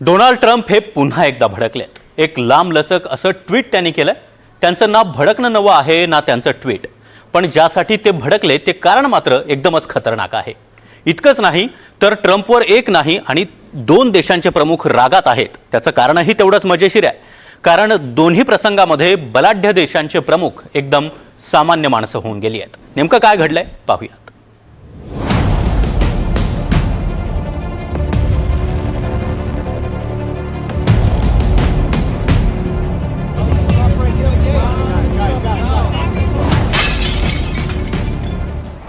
Donald Trump हे पुन्हा एकदा भडकलेत. एक लांब लचक असं ट्विट त्यांनी केलं त्यांचं ना भडकणं नवं आहे ना त्यांचं ट्विट. पण ज्यासाठी ते भडकले ते कारण मात्र एकदमच खतरनाक आहे. इतकंच नाही तर ट्रम्पवर एक नाही आणि दोन देशांचे प्रमुख रागात आहेत. त्याचं कारणही तेवढंच मजेशीर आहे. कारण दोन्ही प्रसंगामध्ये बलाढ्य देशांचे प्रमुख एकदम सामान्य माणसं होऊन गेली आहेत. नेमकं काय घडलंय? पाहूयात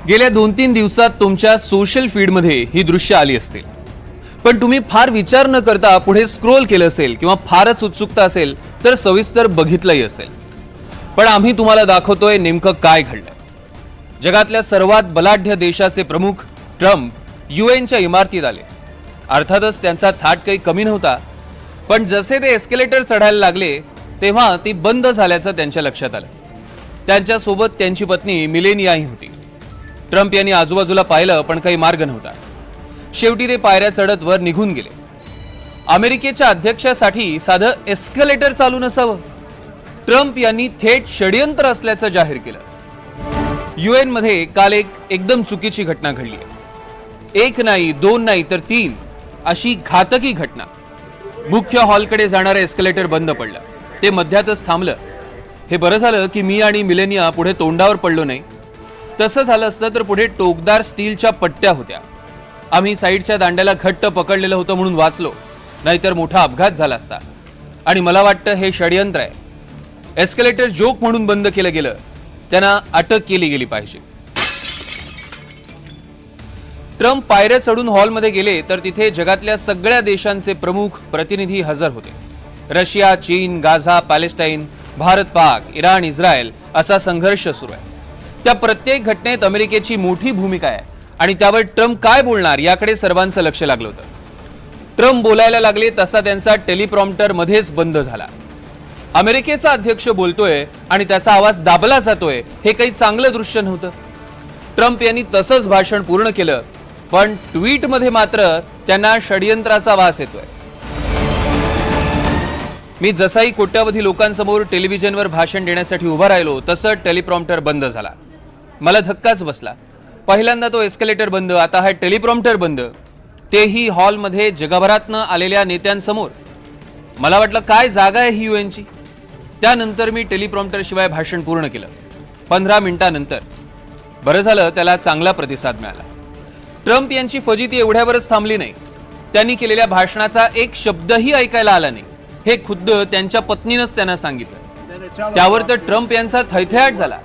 गेल्या दोन तीन दिवसात तुमच्या सोशल फीडमध्ये ही दृश्य आली असतील. पण तुम्ही फार विचार न करता पुढे स्क्रोल केलं असेल किंवा फारच उत्सुकता असेल तर सविस्तर बघितलंही असेल. पण आम्ही तुम्हाला दाखवतोय नेमकं काय घडलं जगातल्या सर्वात बलाढ्य देशाचे प्रमुख ट्रम्प युएनच्या इमारतीत आले. अर्थातच त्यांचा थाट काही कमी नव्हता पण जसे ते एस्केलेटर चढायला लागले तेव्हा ती बंद झाल्याचं त्यांच्या लक्षात आलं. त्यांच्यासोबत त्यांची पत्नी मिलेनियाही होती. ट्रम्प यांनी आजूबाजूला पाहिलं पण काही मार्ग नव्हता. शेवटी ते पायऱ्या चढत वर निघून गेले. अमेरिकेच्या अध्यक्षासाठी साधं एस्केलेटर चालू नसावं ट्रम्प यांनी थेट षडयंत्र असल्याचं जाहीर केलं. युएनमध्ये काल एक एकदम चुकीची घटना घडली एक नाही दोन नाही तर तीन अशी घातकी घटना. मुख्य हॉलकडे जाणारं एस्केलेटर बंद पडलं. ते मध्यातच थांबलं. हे बरं झालं की मी आणि मिलेनिया पुढे तोंडावर पडलो नाही. तसं झालं असतं तर पुढे टोकदार स्टीलच्या पट्ट्या होत्या. आम्ही साईडच्या दांड्याला घट्ट पकडलेलं होतं म्हणून वाचलो. नाहीतर मोठा अपघात झाला असता. आणि मला वाटतं हे षडयंत्र आहे. एस्केलेटर जोक म्हणून बंद केलं गेलं. त्यांना अटक केली गेली पाहिजे. ट्रम्प पायऱ्या चढून हॉलमध्ये गेले तर तिथे जगातल्या सगळ्या देशांचे प्रमुख प्रतिनिधी हजर होते. रशिया चीन Gaza Palestine Bharat Pak Iran Israel असा संघर्ष सुरू आहे. त्या प्रत्येक घटनेत अमेरिकेची मोठी भूमिका आहे. आणि त्यावर ट्रम्प काय बोलणार याकडे सर्वांचं लक्ष लागलं होतं. ट्रम्प बोलायला लागले तसा त्यांचा टेलिप्रॉम्प्टर मध्येच बंद झाला. अमेरिकेचा अध्यक्ष बोलतोय आणि त्याचा आवाज दाबला जातोय हे काही चांगलं दृश्य नव्हतं. ट्रम्प यांनी तसंच भाषण पूर्ण केलं पण ट्विटमध्ये मात्र त्यांना षडयंत्राचा वास येतोय. मी जसाही कोट्यावधी लोकांसमोर टेलिव्हिजनवर भाषण देण्यासाठी उभा राहिलो तसं टेलिप्रॉम्प्टर बंद झाला. मला धक्काच बसला. पहिल्यांदा तो एस्केलेटर बंद आता हा टेलिप्रॉम्प्टर बंद. तेही हॉलमध्ये जगभरातनं आलेल्या नेत्यांसमोर. मला वाटलं काय जागा आहे ही युएनची त्यानंतर मी टेलिप्रॉम्प्टरशिवाय भाषण पूर्ण केलं. पंधरा मिनिटानंतर. बरं झालं त्याला चांगला प्रतिसाद मिळाला. ट्रम्प यांची फजिती एवढ्यावरच थांबली नाही. त्यांनी केलेल्या भाषणाचा एक शब्दही ऐकायला आला नाही. हे खुद्द त्यांच्या पत्नीनंच त्यांना सांगितलं. त्यावर तर ट्रम्प यांचा थैथयाट झाला.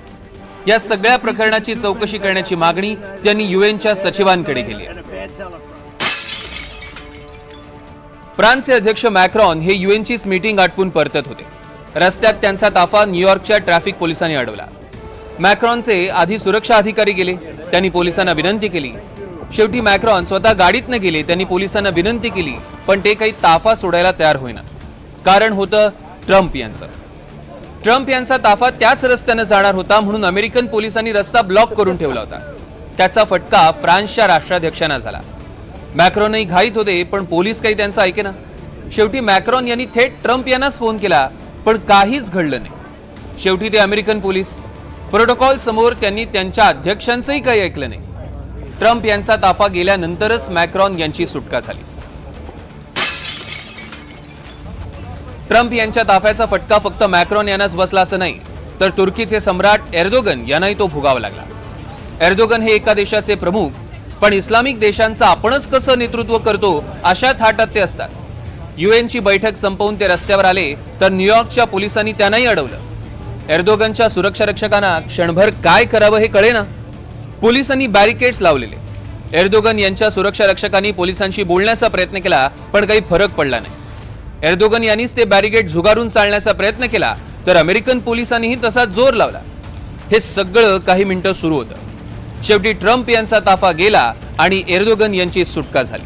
या सगळ्या प्रकरणाची चौकशी करण्याची मागणी त्यांनी युएनच्या सचिवांकडे केली आहे. फ्रान्सचे अध्यक्ष मॅक्रॉन हे युएनचीच मीटिंग आटपून परतत होते. रस्त्यात त्यांचा ताफा न्यूयॉर्कच्या ट्रॅफिक पोलिसांनी अडवला. मॅक्रॉनचे आधी सुरक्षा अधिकारी गेले त्यांनी पोलिसांना विनंती केली. शेवटी मॅक्रॉन स्वतः गाडीतनं गेले त्यांनी पोलिसांना विनंती केली पण ते काही ताफा सोडायला तयार होईना. कारण होतं ट्रम्प यांचं. ट्रम्प यांचा ताफा त्याच रस्त्यानं जाणार होता म्हणून अमेरिकन पोलिसांनी रस्ता ब्लॉक करून ठेवला होता. त्याचा फटका फ्रान्सच्या राष्ट्राध्यक्षांना झाला. मॅक्रॉनही घाईत होते पण पोलीस काही त्यांचं ऐकेना. शेवटी मॅक्रॉन यांनी थेट ट्रम्प यांनाच फोन केला पण काहीच घडलं नाही. शेवटी ते अमेरिकन पोलीस. प्रोटोकॉल समोर त्यांनी त्यांच्या अध्यक्षांचंही काही ऐकलं नाही. ट्रम्प यांचा ताफा गेल्यानंतरच मॅक्रॉन यांची सुटका झाली. ट्रम्प यांच्या ताफ्याचा फटका फक्त मॅक्रॉन यांनाच बसला असं नाही तर तुर्कीचे सम्राट एर्दोगन यांनाही तो भोगावा लागला. एर्दोगन हे एका देशाचे प्रमुख पण इस्लामिक देशांचं आपणच कसं नेतृत्व करतो अशा थाटात ते असतात. युएनची बैठक संपवून ते रस्त्यावर आले तर न्यूयॉर्कच्या पोलिसांनी त्यांनाही अडवलं. एर्दोगनच्या सुरक्षा रक्षकांना क्षणभर काय करावं हे कळेना. पोलिसांनी बॅरिकेड्स लावलेले. एर्दोगन यांच्या सुरक्षा रक्षकांनी पोलिसांशी बोलण्याचा प्रयत्न केला पण काही फरक पडला नाही. एर्दोगन यांनीच ते बॅरिगेट झुगारून चालण्याचा प्रयत्न केला तर अमेरिकन पोलिसांनीही तसा जोर लावला. हे सगळं काही मिनिटं सुरू होतं. शेवटी ट्रम्प यांचा ताफा गेला आणि एर्दोगन यांची सुटका झाली.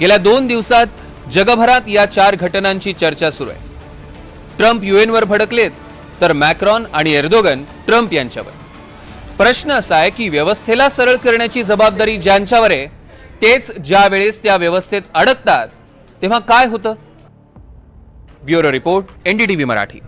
गेल्या दोन दिवसात जगभरात या चार घटनांची चर्चा सुरू आहे. ट्रम्प युएनवर भडकलेत तर मॅक्रॉन आणि एर्दोगन ट्रम्प यांच्यावर. प्रश्न असा आहे की व्यवस्थेला सरळ करण्याची जबाबदारी ज्यांच्यावर आहे तेच ज्या वेळेस त्या व्यवस्थेत अडकतात तेव्हा काय होतं? Bureau report NDTV Marathi.